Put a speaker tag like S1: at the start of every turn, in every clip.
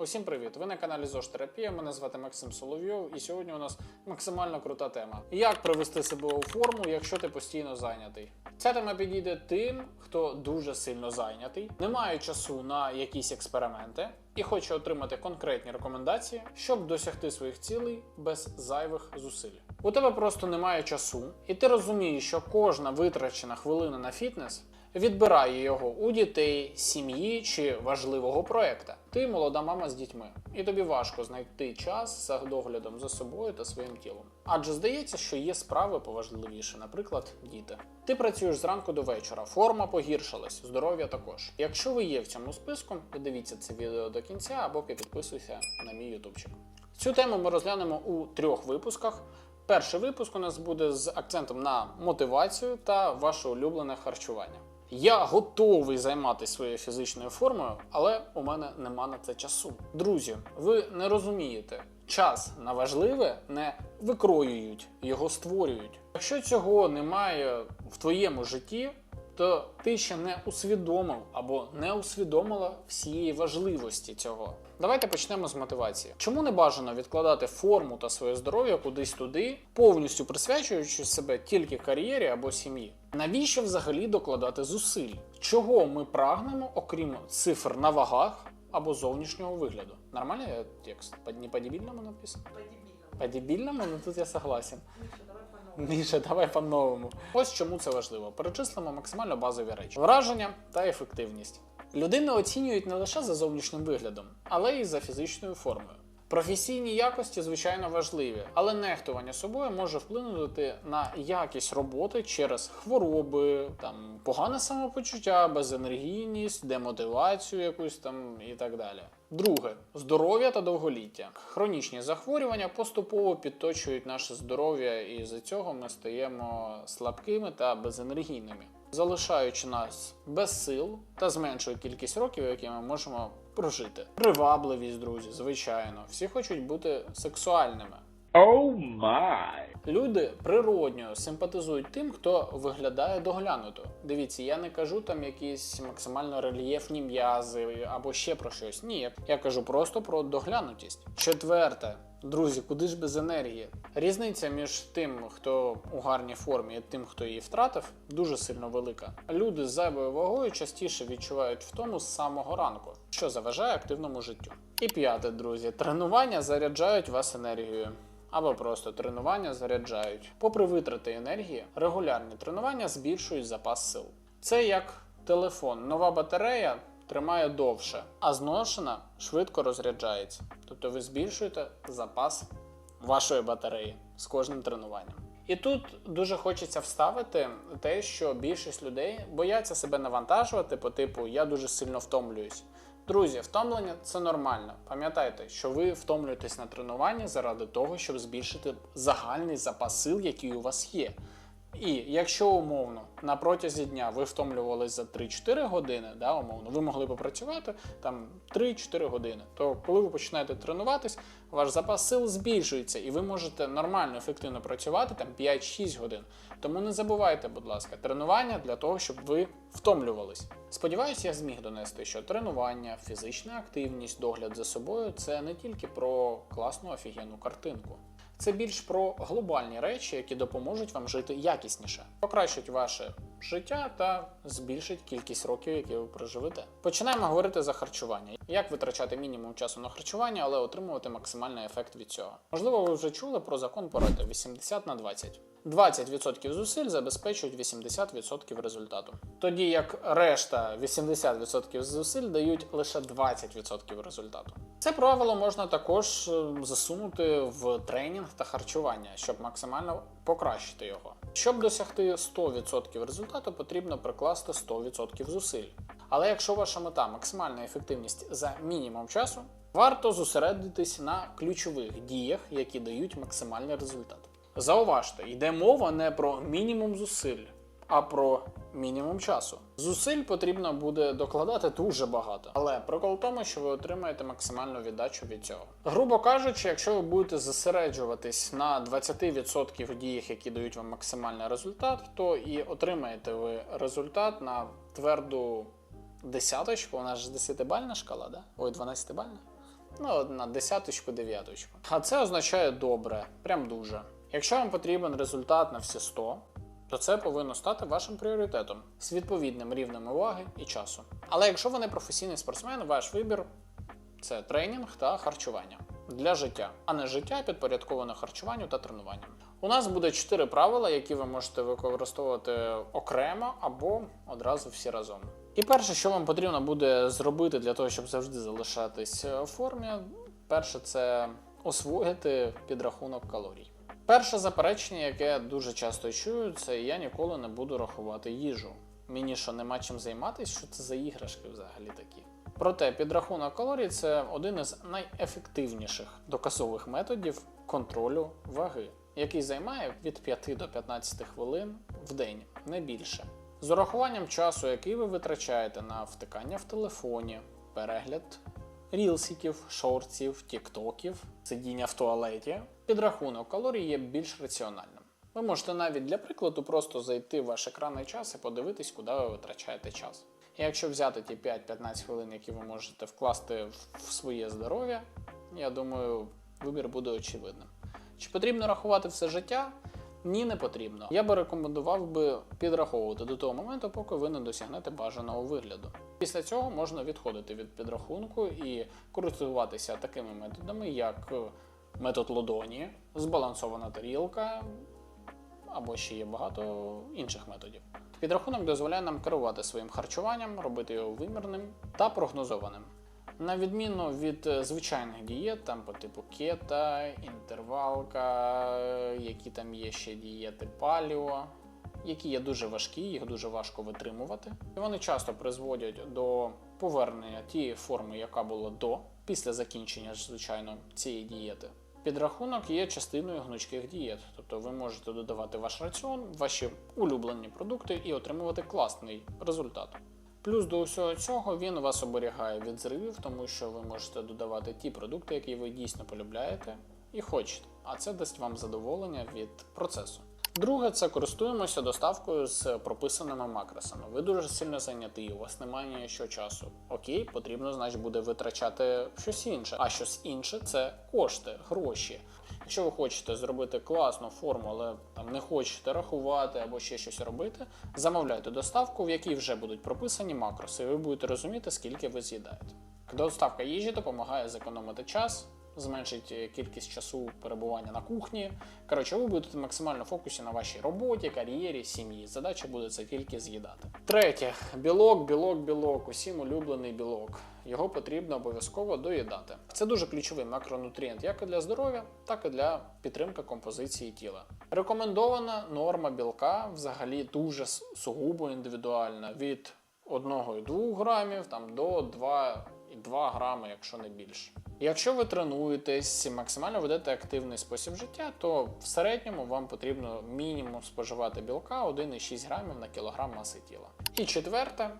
S1: Усім привіт! Ви на каналі ЗОЖ Терапія. Мене звати Максим Соловйов, і сьогодні у нас максимально крута тема. Як привести себе у форму, якщо ти постійно зайнятий? Ця тема підійде тим, хто дуже сильно зайнятий, не має часу на якісь експерименти і хоче отримати конкретні рекомендації, щоб досягти своїх цілей без зайвих зусиль. У тебе просто немає часу, і ти розумієш, що кожна витрачена хвилина на фітнес відбирає його у дітей, сім'ї чи важливого проекта. Ти молода мама з дітьми, і тобі важко знайти час за доглядом за собою та своїм тілом. Адже здається, що є справи поважливіше, наприклад, діти. Ти працюєш зранку до вечора, форма погіршилась, здоров'я також. Якщо ви є в цьому списку, додивіться це відео до кінця або підписуйся на мій ютубчик. Цю тему ми розглянемо у трьох випусках. Перший випуск у нас буде з акцентом на мотивацію та ваше улюблене харчування. Я готовий займатися своєю фізичною формою, але у мене нема на це часу. Друзі, ви не розумієте, час на важливе не викроюють, його створюють. Якщо цього немає в твоєму житті, то ти ще не усвідомив або не усвідомила всієї важливості цього. Давайте почнемо з мотивації. Чому не бажано відкладати форму та своє здоров'я кудись туди, повністю присвячуючи себе тільки кар'єрі або сім'ї? Навіщо взагалі докладати зусиль? Чого ми прагнемо, окрім цифр на вагах або зовнішнього вигляду? Нормально я текст? По- Не по-дебільному написано?
S2: По.
S1: По-дебільному? Ну тут я согласен. Міша, давай по-новому. Ось чому це важливо. Перечислимо максимально базові речі: враження та ефективність. Людину оцінюють не лише за зовнішнім виглядом, але й за фізичною формою. Професійні якості, звичайно, важливі, але нехтування собою може вплинути на якість роботи через хвороби, там погане самопочуття, безенергійність, демотивацію якусь там і так далі. Друге здоров'я та довголіття. Хронічні захворювання поступово підточують наше здоров'я, і з цього ми стаємо слабкими та безенергійними, залишаючи нас без сил та зменшує кількість років, які ми можемо прожити. Привабливість, друзі, звичайно, всі хочуть бути сексуальними.
S3: Oh my.
S1: Люди природньо симпатизують тим, хто виглядає доглянуто. Дивіться, я не кажу там якісь максимально рельєфні м'язи або ще про щось. Ні, я кажу просто про доглянутість. Четверте. Друзі, куди ж без енергії? Різниця між тим, хто у гарній формі, і тим, хто її втратив, дуже сильно велика. Люди з зайвою вагою частіше відчувають втому з самого ранку, що заважає активному життю. І п'яте, друзі, тренування заряджають вас енергією або просто тренування заряджають. Попри витрати енергії, регулярні тренування збільшують запас сил. Це як телефон. Нова батарея тримає довше, а зношена швидко розряджається. Тобто ви збільшуєте запас вашої батареї з кожним тренуванням. І тут дуже хочеться вставити те, що більшість людей бояться себе навантажувати по типу я дуже сильно втомлююсь. Друзі, втомлення це нормально. Пам'ятайте, що ви втомлюєтесь на тренуванні заради того, щоб збільшити загальний запас сил, який у вас є. І якщо умовно на протязі дня ви втомлювались за 3-4 години, да, умовно, ви могли попрацювати там 3-4 години, то коли ви починаєте тренуватись, ваш запас сил збільшується, і ви можете нормально, ефективно працювати там 5-6 годин. Тому не забувайте, будь ласка, тренування для того, щоб ви втомлювались. Сподіваюсь, я зміг донести, що тренування, фізична активність, догляд за собою це не тільки про класну офігенну картинку. Це більш про глобальні речі, які допоможуть вам жити якісніше, покращать ваше життя та збільшать кількість років, які ви проживете. Починаємо говорити за харчування. Як витрачати мінімум часу на харчування, але отримувати максимальний ефект від цього. Можливо, ви вже чули про закон Парето 80 на 20. 20% зусиль забезпечують 80% результату. Тоді як решта 80% зусиль дають лише 20% результату. Це правило можна також е, засунути в тренінг та харчування, щоб максимально покращити його. Щоб досягти 100% результату, потрібно прикласти 100% зусиль. Але якщо ваша мета максимальна ефективність за мінімум часу, варто зосередитись на ключових діях, які дають максимальний результат. Зауважте, йде мова не про мінімум зусиль, а про мінімум часу. Зусиль потрібно буде докладати дуже багато, але прикол в тому, що ви отримаєте максимальну віддачу від цього. Грубо кажучи, якщо ви будете зосереджуватись на 20% діях, які дають вам максимальний результат, то і отримаєте ви результат на тверду десяточку. Нас ж 10-бальна шкала, да? Ой, 12-бальна. Ну, на десяточку, дев'яточку. А це означає добре, прям дуже. Якщо вам потрібен результат на всі 100, то це повинно стати вашим пріоритетом з відповідним рівнем уваги і часу. Але якщо ви не професійний спортсмен, ваш вибір це тренінг та харчування для життя, а не життя підпорядковане харчуванню та тренуванням. У нас буде чотири правила, які ви можете використовувати окремо або одразу всі разом. І перше, що вам потрібно буде зробити для того, щоб завжди залишатись в формі, перше це освоїти підрахунок калорій. Перше заперечення, яке я дуже часто чую, це я ніколи не буду рахувати їжу. Мені що нема чим займатися, що це за іграшки взагалі такі. Проте підрахунок калорій це один із найефективніших доказових методів контролю ваги, який займає від 5 до 15 хвилин в день, не більше. З урахуванням часу, який ви витрачаєте на втикання в телефоні, перегляд рілсиків, шортсів, тіктоків, сидіння в туалеті, підрахунок калорій є більш раціональним. Ви можете навіть для прикладу просто зайти в ваш екранний час і подивитись, куди ви витрачаєте час. І якщо взяти ті 5-15 хвилин, які ви можете вкласти в своє здоров'я, я думаю, вибір буде очевидним. Чи потрібно рахувати все життя? Ні, не потрібно. Я би рекомендував би підраховувати до того моменту, поки ви не досягнете бажаного вигляду. Після цього можна відходити від підрахунку і користуватися такими методами, як е, метод Лодоні, збалансована тарілка, або ще є багато інших методів. Підрахунок дозволяє нам керувати своїм харчуванням, робити його вимірним та прогнозованим. На відміну від е, звичайних дієт, там по типу кета, інтервалка, е, які там є ще дієти паліо, які є дуже важкі, їх дуже важко витримувати. І вони часто призводять до повернення тієї форми, яка була до, після закінчення, звичайно, цієї дієти. Підрахунок є частиною гнучких дієт, тобто ви можете додавати ваш раціон, ваші улюблені продукти і отримувати класний результат. Плюс до усього цього він вас оберігає від зривів, тому що ви можете додавати ті продукти, які ви дійсно полюбляєте і хочете. А це дасть вам задоволення від процесу. Друге, це користуємося доставкою з прописаними макросами. Ви дуже сильно зайняті, у вас немає ніякого часу. Окей, потрібно, значить, буде витрачати щось інше. А щось інше це кошти, гроші. Якщо ви хочете зробити класну форму, але там не хочете рахувати або ще щось робити, замовляйте доставку, в якій вже будуть прописані макроси, і ви будете розуміти, скільки ви з'їдаєте. Доставка їжі допомагає зекономити час, зменшить е, кількість часу перебування на кухні. Коротше, ви будете максимально в фокусі на вашій роботі, кар'єрі, сім'ї. Задача буде це тільки з'їдати. Третє білок, білок, білок. Усім улюблений білок. Його потрібно обов'язково доїдати. Це дуже ключовий макронутрієнт як і для здоров'я, так і для підтримки композиції тіла. Рекомендована норма білка взагалі дуже сугубо індивідуальна від 1,2 грамів там, до 2,2 грами, якщо не більше. Якщо ви тренуєтесь, максимально ведете активний спосіб життя, то в середньому вам потрібно мінімум споживати білка 1,6 грамів на кілограм маси тіла. І четверте,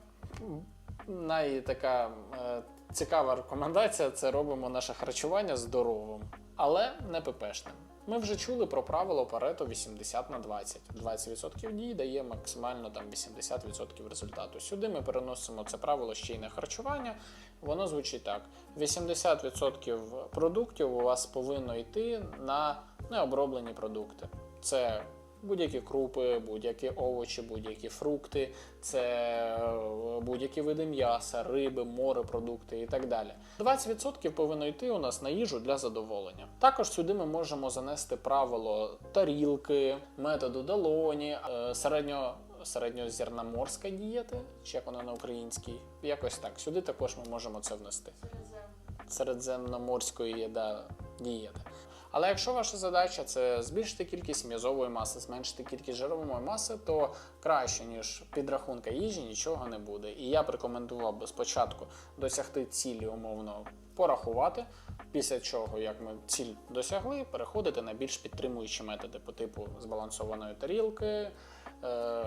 S1: най така е, цікава рекомендація це робимо наше харчування здоровим, але не ППшним. Ми вже чули про правило Парето 80 на 20. 20% дій дає максимально там 80% результату. Сюди ми переносимо це правило ще й на харчування. Воно звучить так: 80% продуктів у вас повинно йти на необроблені продукти. Це будь-які крупи, будь-які овочі, будь-які фрукти, це е, будь-які види м'яса, риби, морепродукти і так далі. 20% повинно йти у нас на їжу для задоволення. Також сюди ми можемо занести правило тарілки, методу долоні, е, середньо. Середньозерноморська дієта, чи як вона на українській, якось так. Сюди також ми можемо це внести. Середземноморської да, дієти. Але якщо ваша задача це збільшити кількість м'язової маси, зменшити кількість жирової маси, то краще ніж підрахунка їжі нічого не буде. І я б рекомендував би спочатку досягти цілі умовно порахувати. Після чого, як ми ціль досягли, переходити на більш підтримуючі методи по типу збалансованої тарілки, е,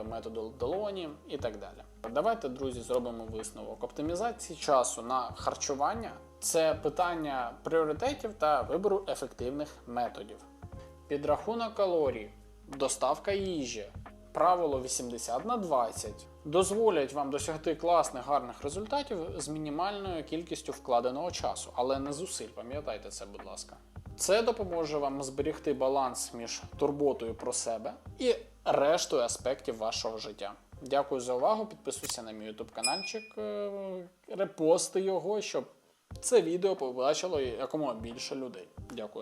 S1: методу долоні і так далі. Давайте, друзі, зробимо висновок. Оптимізації часу на харчування це питання пріоритетів та вибору ефективних методів. Підрахунок калорій, доставка їжі, правило 80 на 20 дозволять вам досягти класних гарних результатів з мінімальною кількістю вкладеного часу, але не зусиль. Пам'ятайте це, будь ласка. Це допоможе вам зберегти баланс між турботою про себе і рештою аспектів вашого життя. Дякую за увагу. Підписуйся на мій YouTube каналчик, е, репости його, щоб це відео побачило якомога більше людей. Дякую.